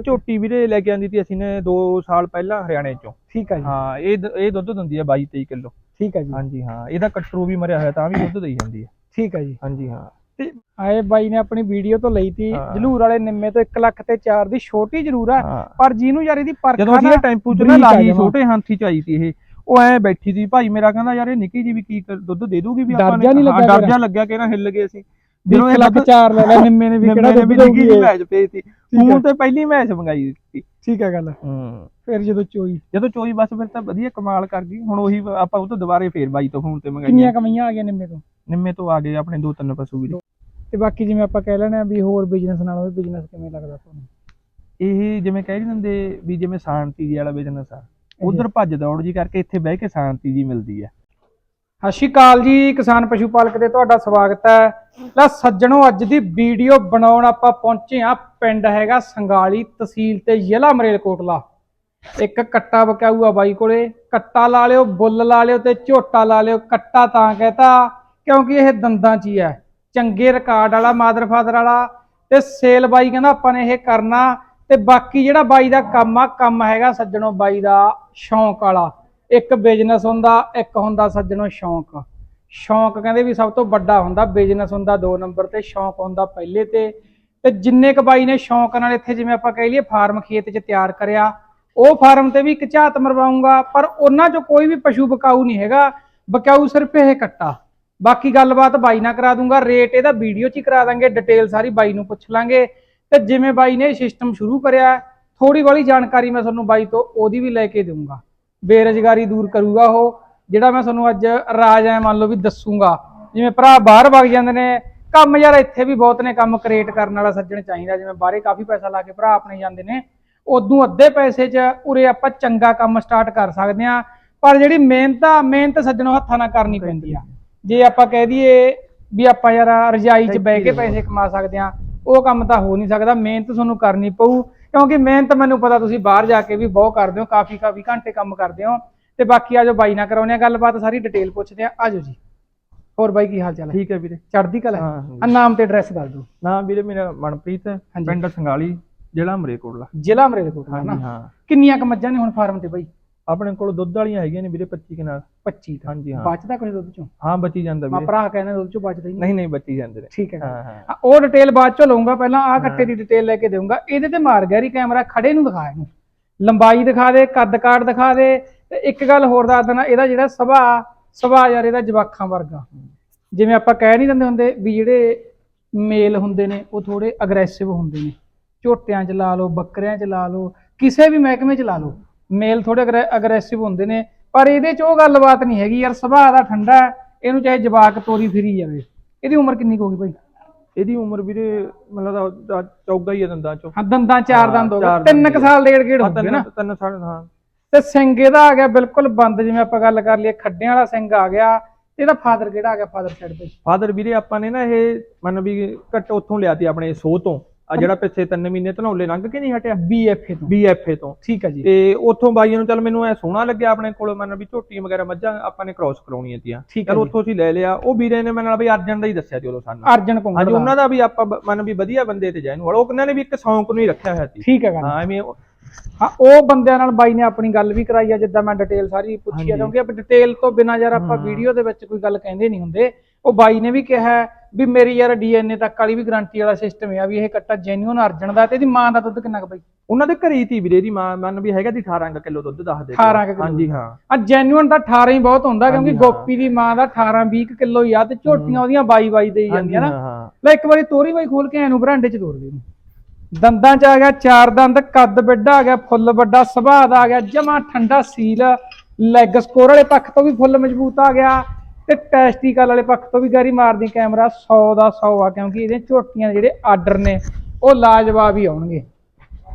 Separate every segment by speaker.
Speaker 1: ਇਹ ਝੋਟੀ ਵੀਰੇ ਲੈ ਕੇ ਆਂਦੀ ਤੀ ਅਸੀਂ ਨੇ 2 ਸਾਲ ਪਹਿਲਾਂ ਹਰਿਆਣੇ ਚੋਂ।
Speaker 2: ਠੀਕ ਹੈ ਜੀ।
Speaker 1: ਹਾਂ ਇਹ ਦ- ਇਹ ਦੁੱਧ ਦਿੰਦੀ ਹੈ 22 23 ਕਿਲੋ।
Speaker 2: ਠੀਕ ਹੈ ਜੀ।
Speaker 1: ਹਾਂਜੀ ਹਾਂ ਇਹਦਾ ਕਟਰੂ ਵੀ ਮਰਿਆ ਹੋਇਆ ਤਾਂ ਵੀ ਦੁੱਧ ਦੇਈ ਜਾਂਦੀ ਹੈ
Speaker 2: ਠੀਕ ਹੈ ਜੀ।
Speaker 1: ਹਾਂਜੀ ਹਾਂ।
Speaker 2: ਤੇ ਆਏ ਬਾਈ ਨੇ ਆਪਣੀ ਵੀਡੀਓ ਤੋਂ ਲਈ ਤੀ
Speaker 1: ਹਾਂ।
Speaker 2: ਜਲੂਰ ਵਾਲੇ ਨਿੰਮੇ ਤੋਂ 1 ਲੱਖ ਤੇ 4 ਦੀ ਛੋਟੀ ਜ਼ਰੂਰ ਆ
Speaker 1: ਹਾਂ।
Speaker 2: ਪਰ ਜਿਹਨੂੰ ਯਾਰ ਇਹਦੀ ਪਰਖ
Speaker 1: ਜਦੋਂ
Speaker 2: ਆ
Speaker 1: ਅਸੀਂ ਇਹ ਟੈਂਪੂ ਚ ਨਾ
Speaker 2: ਬਰੀਕ ਆ ਜਮਾਂ।
Speaker 1: ਛੋਟੇ ਹਾਥੀ ਚ ਆਈ ਤੀ ਇਹ ਉਹ ਐ ਬੈਠੀ ਸੀ ਭਾਈ ਮੇਰਾ ਕਹਿੰਦਾ ਯਾਰ ਇਹ ਨਿੱਕੀ ਜੀ ਵੀ ਕੀ ਕਰ- ਦੁੱਧ ਦੇ ਦੂਗੀ ਵੀ
Speaker 2: ਡਰ
Speaker 1: ਆਪਾਂ
Speaker 2: ਜਿਹਾ ਨੀ
Speaker 1: ਹਾਂ,
Speaker 2: ਲੱਗਿਆ
Speaker 1: ਡਰ? ਜਿਹਾ ਲੱਗਿਆ ਕਿ ਨਾ ਹਿੱਲ ਗਏ ਅਸੀਂ।
Speaker 2: ਜਦੋਂ
Speaker 1: ਇਹ
Speaker 2: ਲੱਖ
Speaker 1: ਦੁੱਧ-
Speaker 2: 4 ਲੈ ਲਿਆ ਨਿੰਮੇ ਨੇ ਵੀ ਕਿਹੜਾ
Speaker 1: ਵੀ
Speaker 2: ਦਊਗੀ
Speaker 1: ਜੀ। ਮੈਚ
Speaker 2: ਠੀਕ ਹੈ।
Speaker 1: ਤੇ ਪਹਿਲੀ ਮੈਚ ਮੰਗਾਈ ਦਿੱਤੀ।
Speaker 2: ਠੀਕ ਹੈ ਗੱਲ।
Speaker 1: ਹੂੰ।
Speaker 2: ਫਿਰ ਜਦੋਂ ਚੋਈ।
Speaker 1: ਜਦੋਂ ਚੋਈ ਬਸ ਫਿਰ ਤਾਂ ਵਧੀਆ ਕਮਾਲ ਕਰ ਗਈ। ਹੁਣ ਉਹੀ ਆਪਾਂ ਉਹ ਤੋਂ ਦੁਬਾਰੇ ਫੇਰ ਬਾਈ ਤੋਂ ਫੋਨ ਤੇ ਮੰਗਾਈ
Speaker 2: ਕਿੰਨੀਆਂ ਕਮਾਈਆਂ ਆ ਗਈਆਂ ਨਿੰਮੇ ਤੋਂ?
Speaker 1: ਨਿੰਮੇ ਤੋਂ ਆ ਗਏ ਆਪਣੇ ਦੋ ਤਿੰਨ ਪਸ਼ੂ ਵੀ।
Speaker 2: ਤੇ ਬਾਕੀ ਜਿਵੇਂ ਆਪਾਂ ਕਹਿ ਲੈਣੇ ਵੀ ਹੋਰ ਬਿਜ਼ਨਸ ਨਾਲੋਂ ਇਹ ਬਿਜ਼ਨਸ ਕਿਵੇਂ ਲੱਗਦਾ ਤੁਹਾਨੂੰ?
Speaker 1: ਇਹ ਜਿਵੇਂ ਕਹਿ ਦਿੰਦੇ ਵੀ ਜਿਵੇਂ ਸ਼ਾਂਤੀ ਜੀ ਵਾਲਾ ਬਿਜ਼ਨਸ ਆ। ਉਧਰ ਭੱਜ ਦੌੜ ਜੀ ਕਰਕੇ ਇੱਥੇ ਬਹਿ ਕੇ ਸ਼ਾਂਤੀ ਜੀ ਮਿਲਦੀ ਆ।
Speaker 2: ਸਤਿ ਸ਼੍ਰੀ ਅਕਾਲ ਜੀ, ਕਿਸਾਨ ਪਸ਼ੂ ਪਾਲਕ ਦੇ ਤੁਹਾਡਾ ਸਵਾਗਤ ਹੈ। ਲੈ ਸੱਜਣੋ, ਅੱਜ ਦੀ ਵੀਡੀਓ ਬਣਾਉਣ ਆਪਾਂ ਪਹੁੰਚੇ ਆ ਪਿੰਡ ਹੈਗਾ ਸੰਗਾਲੀ ਤਹਿਸੀਲ ਤੇ ਜ਼ਿਲ੍ਹਾ ਮਰੇਲਕੋਟਲਾ। ਇੱਕ ਕੱਟਾ ਬਕਾਊ ਬਾਈ ਕੋਲੇ, ਕੱਟਾ ਲਾ ਲਿਓ, ਬੁੱਲ ਲਾ ਲਿਓ ਤੇ ਝੋਟਾ ਲਾ ਲਿਓ, ਕੱਟਾ ਤਾਂ ਕਹਤਾ, ਕਿਉਂਕਿ ਇਹ ਦੰਦਾਂ 'ਚ ਹੀ ਹੈ। ਚੰਗੇ ਰਿਕਾਰਡ ਵਾਲਾ, ਮਾਦਰ ਫਾਦਰ ਵਾਲਾ ਤੇ ਸੇਲ ਬਾਈ ਕਹਿੰਦਾ ਆਪਾਂ ਨੇ ਇਹ ਕਰਨਾ ਤੇ ਬਾਕੀ ਜਿਹੜਾ ਬਾਈ ਦਾ ਕੰਮ ਆ, ਕੰਮ ਹੈਗਾ ਸੱਜਣੋ ਬਾਈ ਦਾ ਸ਼ੌਂਕ ਵਾਲਾ। ਇੱਕ ਬਿਜ਼ਨਸ ਹੁੰਦਾ, ਇੱਕ ਹੁੰਦਾ ਸੱਜਣੋ ਸ਼ੌਂਕ। ਸ਼ੌਂਕ ਕਹਿੰਦੇ ਵੀ ਸਭ ਤੋਂ ਵੱਡਾ ਹੁੰਦਾ ਬਿਜ਼ਨਸ ਹੁੰਦਾ ਦੋ ਨੰਬਰ ਤੇ, ਸ਼ੌਂਕ ਹੁੰਦਾ ਪਹਿਲੇ ਤੇ। ਤੇ ਜਿੰਨੇ ਕ ਬਾਈ ਨੇ ਸ਼ੌਂਕ ਨਾਲ ਇੱਥੇ ਜਿਵੇਂ ਆਪਾਂ ਕਹਿ ਲਈਏ ਫਾਰਮ ਖੇਤ 'ਚ ਤਿਆਰ ਕਰਿਆ, ਉਹ ਫਾਰਮ ਤੇ ਵੀ ਇੱਕ ਝਾਤ ਮਰਵਾਉਂਗਾ, ਪਰ ਉਹਨਾਂ 'ਚੋਂ ਕੋਈ ਵੀ ਪਸ਼ੂ ਬਕਾਊ ਨਹੀਂ ਹੈਗਾ, ਬਕਾਊ ਸਿਰਫ ਇਹ ਕੱਟਾ। ਬਾਕੀ ਗੱਲਬਾਤ ਬਾਈ ਨਾਲ ਕਰਾ ਦੂੰਗਾ ਰੇਟ ਇਹਦਾ ਵੀਡੀਓ 'ਚ ਹੀ ਕਰਾ ਦਾਂਗੇ ਡਿਟੇਲ ਸਾਰੀ ਬਾਈ ਨੂੰ ਪੁੱਛ ਲਾਂਗੇ। ਤੇ ਜਿਵੇਂ ਬਾਈ ਨੇ ਸਿਸਟਮ ਸ਼ੁਰੂ ਕਰਿਆ ਥੋੜੀ ਬੜੀ ਜਾਣਕਾਰੀ ਮੈਂ ਤੁਹਾਨੂੰ ਬਾਈ ਤੋਂ, ਉਹਦੀ ਵੀ ਲੈ ਕੇ ਦਊਂਗਾ। ਬੇਰੁਜ਼ਗਾਰੀ ਦੂਰ ਕਰੂਗਾ ਉਹ ਜਿਹੜਾ ਮੈਂ ਤੁਹਾਨੂੰ ਅੱਜ ਰਾਜ ਐ ਮੰਨ ਲਓ ਵੀ ਦੱਸੂਗਾ ਜਿਵੇਂ ਭਰਾ ਬਾਹਰ ਵਗ ਜਾਂਦੇ ਨੇ ਕੰਮ ਯਾਰ ਇੱਥੇ ਵੀ ਬਹੁਤ ਨੇ ਕੰਮ ਕ੍ਰੀਏਟ ਕਰਨ ਵਾਲਾ ਸੱਜਣ ਚਾਹੀਦਾ ਜਿਵੇਂ ਬਾਹਰੇ ਕਾਫੀ ਪੈਸਾ ਲਾ ਕੇ ਭਰਾ ਆਪਣੇ ਜਾਂਦੇ ਨੇ ਉਦੋਂ ਅੱਧੇ ਪੈਸੇ 'ਚ ਉਰੇ ਆਪਾਂ ਚੰਗਾ ਕੰਮ ਸਟਾਰਟ ਕਰ ਸਕਦੇ ਆ ਪਰ ਜਿਹੜੀ ਮਿਹਨਤ ਆ ਮਿਹਨਤ ਸੱਜਣੋਂ ਹੱਥਾਂ ਨਾਲ ਕਰਨੀ ਪੈਂਦੀ ਆ। ਜੇ ਆਪਾਂ ਕਹਿ ਦਈਏ ਵੀ ਆਪਾਂ ਯਾਰ ਰਜਾਈ 'ਚ ਬਹਿ ਕੇ ਪੈਸੇ ਕਮਾ ਸਕਦੇ ਆ ਉਹ ਕੰਮ ਤਾਂ ਹੋ ਨਹੀਂ ਸਕਦਾ ਮਿਹਨਤ ਤੁਹਾਨੂੰ ਕਰਨੀ ਪਊ ਕਿਉਂਕਿ ਮਿਹਨਤ ਮੈਨੂੰ ਪਤਾ ਤੁਸੀਂ ਬਾਹਰ ਜਾ ਕੇ ਵੀ ਬਹੁਤ ਕਰਦੇ ਹੋ ਕਾਫੀ ਕਾਫੀ ਘੰਟੇ ਕੰਮ ਕਰਦੇ ਹੋ। ਤੇ ਬਾਕੀ ਆਜੋ ਬਾਈ ਨਾਲ ਕਰਾਉਨੇ ਆ ਗੱਲਬਾਤ ਸਾਰੀ ਡਿਟੇਲ ਪੁੱਛਦੇ ਆ। ਆਜੋ ਜੀ। ਹੋਰ ਬਾਈ ਕੀ ਹਾਲ ਚਾਲ ਹੈ?
Speaker 1: ਠੀਕ ਹੈ ਵੀਰੇ।
Speaker 2: ਚੜ੍ਹਦੀ ਕਲਾ
Speaker 1: ਹਾਂ,
Speaker 2: ਆ ਨਾਮ ਤੇ ਐਡਰੈਸ ਦੱਸ ਦਿਓ।
Speaker 1: ਨਾਮ ਵੀਰੇ ਮੇਰਾ ਮਨਪ੍ਰੀਤ ਹੈ। ਪਿੰਡ ਸੰਗਾਲੀ ਜ਼ਿਲ੍ਹਾ ਮਰੇਕੋਟਲਾ।
Speaker 2: ਜ਼ਿਲ੍ਹਾ ਨਾ
Speaker 1: ਹਾਂ।
Speaker 2: ਕਿੰਨੀਆਂ ਕ ਮੱਝਾਂ ਨੇ ਹੁਣ ਫਾਰਮ ਤੇ ਬਾਈ?
Speaker 1: ਆਪਣੇ ਕੋਲ ਦੁੱਧ ਵਾਲੀਆਂ ਹੈਗੀਆਂ ਨੇ ਵੀਰੇ 25 ਕਨਾਲ
Speaker 2: 25 ਤਾਂ।
Speaker 1: ਹਾਂਜੀ ਹਾਂ।
Speaker 2: ਬਚਦਾ ਕੁਝ ਦੁੱਧ ਚੋਂ?
Speaker 1: ਹਾਂ ਬਚੀ ਜਾਂਦਾ
Speaker 2: ਮਾ
Speaker 1: ਵੀਰੇ।
Speaker 2: ਭਰਾ ਕਹਿੰਦੇ ਦੁੱਧ ਚੋਂ ਬਚਦਾ ਹੀ ਨਹੀਂ।
Speaker 1: ਨਹੀਂ ਨਹੀਂ ਬਚੀ ਜਾਂਦੇ ਨੇ।
Speaker 2: ਠੀਕ ਹੈ
Speaker 1: ਹਾਂ। ਹਾਂ
Speaker 2: ਉਹ ਡਿਟੇਲ ਬਾਅਦ ਚੋਂ ਲਊਂਗਾ ਪਹਿਲਾਂ ਆਹ ਕੱਟੇ ਦੀ ਡਿਟੇਲ ਲੈ ਕੇ ਦੇਵਾਂਗਾ ਇਹਦੇ ਤੇ ਮਾਰ ਗੈਰੀ ਕੈਮਰਾ ਖੜੇ ਨੂੰ ਦਿਖਾ ਇਹਨੂੰ। ਲੰਬਾਈ ਦਿਖਾ ਦੇ ਕੱਦ ਕਾਠ ਦਿਖਾ ਦੇ। ਤੇ ਇੱਕ ਗੱਲ ਹੋਰ ਦੱਸ ਦੇਣਾ ਇਹਦਾ ਜਿਹੜਾ ਸੁਭਾਅ ਸੁਭਾਅ ਯਾਰ ਇਹਦਾ ਜਵਾਖਾਂ ਵਰਗਾ। ਜਿਵੇਂ ਆਪਾਂ ਕਹਿ ਨਹੀਂ ਦਿੰਦੇ ਹੁੰਦੇ ਵੀ ਜਿਹੜੇ ਮੇਲ ਹੁੰਦੇ ਨੇ ਉਹ ਥੋੜੇ ਅਗਰੈਸਿਵ ਹੁੰਦੇ ਨੇ। ਝੋਟਿਆਂ 'ਚ ਲਾ ਲਓ ਬੱਕਰਿਆਂ 'ਚ ਲਾ ਲਓ ਕਿਸੇ ਵੀ ਮਹਿਕਮੇ 'ਚ ਲਾ ਲਓ। ਮੇਲ ਥੋੜੇ ਅਗਰੈਸਿਵ ਹੁੰਦੇ ਨੇ ਪਰ ਇਹਦੇ 'ਚ ਉਹ ਗੱਲਬਾਤ ਨਹੀਂ ਹੈਗੀ ਯਾਰ ਸੁਭਾਅ ਦਾ ਠੰਡਾ ਹੈ, ਇਹਨੂੰ ਚਾਹੇ ਜਵਾਕ ਤੋਰੀ ਫਿਰੀ ਜਾਵੇ। ਇਹਦੀ ਉਮਰ ਕਿੰਨੀ ਕੁ ਹੋਗੀ ਭਾਈ?
Speaker 1: ਇਹਦੀ ਉਮਰ ਵੀਰੇ ਮਤਲਬ ਦਾ ਚੌਗਾ ਹੀ ਹੈ ਦੰਦਾਂ ਚੋਂ।
Speaker 2: ਹਾਂ ਦੰਦਾਂ ਚਾਰ
Speaker 1: ਹਾਂ,
Speaker 2: ਦੰਦ ਹੋ ਗਏ।
Speaker 1: ਚਾਰ
Speaker 2: ਤਿੰਨ
Speaker 1: ਦੰਦ
Speaker 2: ਕੁ
Speaker 1: ਹੀ
Speaker 2: ਸਾਲ ਡੇਢ ਗੇੜ ਹੋ
Speaker 1: ਹਾਂ,
Speaker 2: ਗਏ ਨਾ।
Speaker 1: ਤਿੰਨ ਤਿੰਨ ਸਾਢੇ ਹਾਂ।
Speaker 2: ਤੇ ਸਿੰਘ ਇਹਦਾ ਆ ਗਿਆ ਬਿਲਕੁਲ ਬੰਦ ਜਿਵੇਂ ਆਪਾਂ ਗੱਲ ਕਰ ਲਈਏ ਖੱਡਿਆਂ ਵਾਲਾ ਸਿੰਘ ਆ ਗਿਆ। ਇਹਦਾ ਫਾਦਰ ਕਿਹੜਾ ਆ ਗਿਆ ਫਾਦਰ ਸਾਈਡ ਤੇ?
Speaker 1: ਫਾਦਰ ਵੀਰੇ ਆਪਾਂ ਨੇ ਨਾ ਇਹ ਮੰਨ ਵੀ ਘੱਟ ਉੱਥੋਂ ਲਿਆ ਤੀ ਆਪਣੇ ਸੋ ਤੋਂ। ਆ ਜਿਹੜਾ ਪਿੱਛੇ 3 ਮਹੀਨੇ ਧਨੌਲੇ ਲੰਘ ਕੇ ਨਹੀਂ ਹਟਿਆ?
Speaker 2: ਬੀਐਫਏ ਤੋਂ।
Speaker 1: ਬੀਐਫਏ ਤੋਂ।
Speaker 2: ਠੀਕ ਹੈ ਜੀ।
Speaker 1: ਤੇ ਉੱਥੋਂ ਬਾਈਆਂ ਨੂੰ ਚੱਲ ਮੈਨੂੰ ਐ ਸੋਹਣਾ ਲੱਗਿਆ ਆਪਣੇ ਕੋਲ ਮੰਨ ਵੀ ਝੋਟੀ ਵਗੈਰਾ ਮੱਝਾਂ ਆਪਾਂ ਨੇ ਕ੍ਰਾਸ ਕਰਾਉਣੀਆਂ ਤੀਆਂ। ਚਲ। ਉੱਥੋਂ ਅਸੀਂ ਲੈ ਲਿਆ। ਉਹ ਵੀਰੇ ਨੇ ਮੈਨੂੰ ਨਾਲ ਵੀ ਅਰਜਨ ਦਾ ਹੀ ਦੱਸਿਆ ਚਲੋ ਸਾਨੂੰ।
Speaker 2: ਅਰਜਨ ਕੁੰਗੜ
Speaker 1: ਹਾਂਜੀ ਉਹਨਾਂ ਦਾ ਵੀ ਆਪਾਂ ਮੰਨ ਵੀ ਵਧੀਆ ਬੰਦੇ ਤੇ ਜਾਇਨ ਵਾਲਾ। ਉਹ ਕਿੰਨਾਂ ਨੇ ਵੀ ਇੱਕ ਸ਼ੌਂਕ ਨੂੰ ਹੀ ਰੱਖਿਆ ਹੋਇਆ ਸੀ।
Speaker 2: ਠੀਕ ਹੈ
Speaker 1: ਹਾਂ ਐਵੇਂ
Speaker 2: ਹਾਂ ਉਹ ਬੰਦਿਆਂ ਨਾਲ ਬਾਈ ਨੇ ਆਪਣੀ ਗੱਲ ਵੀ ਕਰਾਈ ਆ ਜਿੱਦਾਂ ਮੈਂ ਡਿਟੇਲ ਸਾਰੀ ਪੁੱਛੀ ਆ। ਕਿਉਂਕਿ ਆਪਾਂ ਡਿਟੇਲ ਤੋਂ ਬਿਨਾਂ ਯਾਰ ਆਪਾਂ। ਵੀਡੀਓ ਦੇ ਵਿੱਚ ਕੋਈ ਗੱਲ ਕਹਿੰਦੇ ਨਹੀਂ ਹੁੰਦੇ। ਉਹ ਬਾਈ ਨੇ ਵੀ ਕਿਹਾ ਵੀ ਮੇਰੀ ਯਾਰ ਡੀਐਨਏ ਤੱਕ ਵਾਲੀ ਵੀ ਗਾਰੰਟੀ ਵਾਲਾ ਸਿਸਟਮ ਆ ਵੀ ਇਹ ਕੱਟਾ ਜੈਨੂਨ ਅਰਜਨ ਦਾ ਤੇ ਇਹਦੀ ਮਾਂ ਦਾ ਦੁੱਧ ਕਿੰਨਾ ਕੁ ਬਾਈ?
Speaker 1: ਉਹਨਾਂ ਦੇ ਘਰੇ ਹੀ ਤੀ ਵੀਰੇ ਦੀ ਮਾਂ ਮੰਨ ਵੀ ਹੈਗਾ ਦੀ 18 ਕੁ ਕਿਲੋ ਦੁੱਧ ਦੱਸਦੇ
Speaker 2: 18 ਕੁ ਕਿੱਲੋ
Speaker 1: ਹਾਂਜੀ ਹਾਂ।
Speaker 2: ਆ ਜੈਨੂਨ ਦਾ 18 ਹੀ ਬਹੁਤ ਹੁੰਦਾ ਕਿਉਂਕਿ। ਗੋਪੀ ਦੀ ਮਾਂ ਦਾ 18 20 ਕਿਲੋ ਹੀ ਆ ਤੇ ਝੋਟੀਆਂ ਉਹਦੀਆਂ 22 22 ਦੇ ਹੀ ਜਾਂਦੀਆਂ
Speaker 1: ਹਾਂ
Speaker 2: ਨਾ ਲੈ ਇੱਕ ਵਾਰੀ ਤੋਰੀ ਬਾਈ ਖੋਲ ਕੇ ਐਨੂੰ ਬਰਾਂਡੇ ਚ ਤੋੜ ਦੇ। ਦੰਦਾਂ ਚ ਆ ਗਿਆ ਚਾਰ ਦੰਦ ਕੱਦ ਵੱਡਾ ਆ ਗਿਆ ਫੁੱਲ ਵੱਡਾ ਸੁਭਾਅ ਦਾ ਆ ਗਿਆ ਜਮਾ ਠੰਡਾ ਸੀਲ ਲੈਗ ਸਕੋਰ ਵਾਲੇ ਪੱਖ ਤੋਂ ਵੀ ਫੁੱਲ ਮਜ਼ਬੂਤ ਆ ਗਿਆ। ਤੇ ਟੈਸਟੀਕਲ ਵਾਲੇ ਪੱਖ ਤੋਂ ਵੀ ਗਾਰੀ ਮਾਰਦੀ ਕੈਮਰਾ 100 ਦਾ 100 ਆ ਕਿਉਂਕਿ ਇਹਦੇ ਝੋਟੀਆਂ ਜਿਹੜੇ ਆਰਡਰ ਨੇ ਉਹ ਲਾਜਵਾਬ ਹੀ ਆਉਣਗੇ।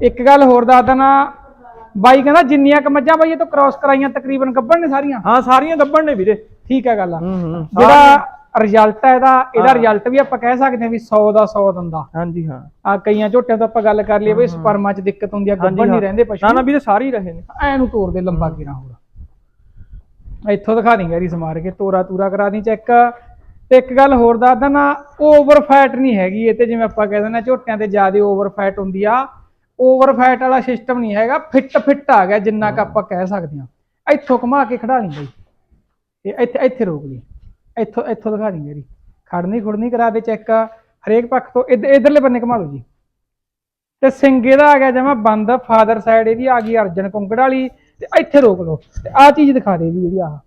Speaker 2: ਇੱਕ ਗੱਲ ਹੋਰ ਦੱਸ ਦਣਾ ਬਾਈ ਕਹਿੰਦਾ ਜਿੰਨੀਆਂ ਕ ਮੱਝਾਂ ਬਾਈ ਇਹ ਤੋਂ ਕ੍ਰਾਸ ਕਰਾਈਆਂ ਤਕਰੀਬਨ ਗੱਭਣ ਨੇ ਸਾਰੀਆਂ?
Speaker 1: ਹਾਂ ਸਾਰੀਆਂ ਗੱਬਣ ਨੇ ਵੀਰੇ।
Speaker 2: ਠੀਕ ਹੈ ਗੱਲ ਆ। ਜਿਹੜਾ ਰਿਜ਼ਲਟ ਹੈ ਇਹਦਾ ਇਹਦਾ। ਰਿਜ਼ਲਟ ਵੀ ਆਪਾਂ ਕਹਿ ਸਕਦੇ ਹਾਂ ਵੀ 100 ਦਾ 100 ਦਿੰਦਾ।
Speaker 1: ਹਾਂਜੀ ਹਾਂ।
Speaker 2: ਆ ਕਈਆਂ ਝੋਟਿਆਂ ਤੋਂ ਆਪਾਂ ਗੱਲ ਕਰ ਲਈਏ ਵੀ ਸਪਰਮਾ 'ਚ ਦਿੱਕਤ ਹੁੰਦੀ ਆ ਗੱਭਣ ਨਹੀਂ ਰਹਿੰਦੇ ਪਸ਼ੂ।
Speaker 1: ਨਾ ਨਾ ਵੀਰੇ ਸਾਰੇ ਹੀ ਰਹੇ ਨੇ।
Speaker 2: ਐ ਨੂੰ ਤੋੜ ਦੇ ਲੰਬਾ ਕਿਰਾ ਹੋਰ। ਇੱਥੋਂ ਦਿਖਾ ਦੀ ਗੈਰੀ ਸਮਾਰ ਕੇ, ਤੋਰਾ ਤੂਰਾ ਕਰਾ ਦੀ ਚੈੱਕ ਤੇ ਇੱਕ ਗੱਲ ਹੋਰ ਦੱਸਦਾ ਨਾ ਓਵਰ ਫੈਟ ਨਹੀਂ ਹੈਗੀ ਇਹ ਤੇ ਜਿਵੇਂ ਆਪਾਂ ਕਹਿ ਦਿੰਦੇ ਹਾਂ ਝੋਟਿਆਂ ਤੇ ਜ਼ਿਆਦਾ ਓਵਰ ਫੈਟ ਹੁੰਦੀ ਆ ਓਵਰ ਫੈਟ ਵਾਲਾ ਸਿਸਟਮ ਨਹੀਂ ਹੈਗਾ ਫਿੱਟ ਫਿੱਟ ਆ ਗਿਆ ਜਿੰਨਾ ਕ ਆਪਾਂ ਕਹਿ ਸਕਦੇ ਹਾਂ। ਇੱਥੋਂ ਘੁਮਾ ਕੇ ਖੜਾ ਲਈ ਬਈ। ਤੇ ਇੱਥੇ ਇੱਥੇ ਰੋਕ ਲਈ। ਇੱਥੋਂ ਇੱਥੋਂ ਦਿਖਾ ਦੀ ਮੇਰੀ। ਖੜਨੀ ਖੁੜਨੀ ਕਰਾ ਦੇ ਚੈੱਕ ਹਰੇਕ ਪੱਖ ਤੋਂ ਇੱਧ- ਇੱਧਰਲੇ ਬੰਨੇ ਘੁਮਾ ਲਓ ਜੀ। ਤੇ ਸਿੰਗੇ ਦਾ ਆ ਗਿਆ ਜਮਾ ਬੰਦ ਫਾਦਰ ਸਾਈਡ ਇਹਦੀ ਆ ਗਈ ਅਰਜਨ ਕੁੰਗੜ ਵਾਲੀ। ਤੇ ਇੱਥੇ ਰੋਕ ਲਓ। ਤੇ ਆਹ ਚੀਜ਼ ਦਿਖਾ ਦੇ ਵੀ ਜਿਹੜੀ ਆਹ।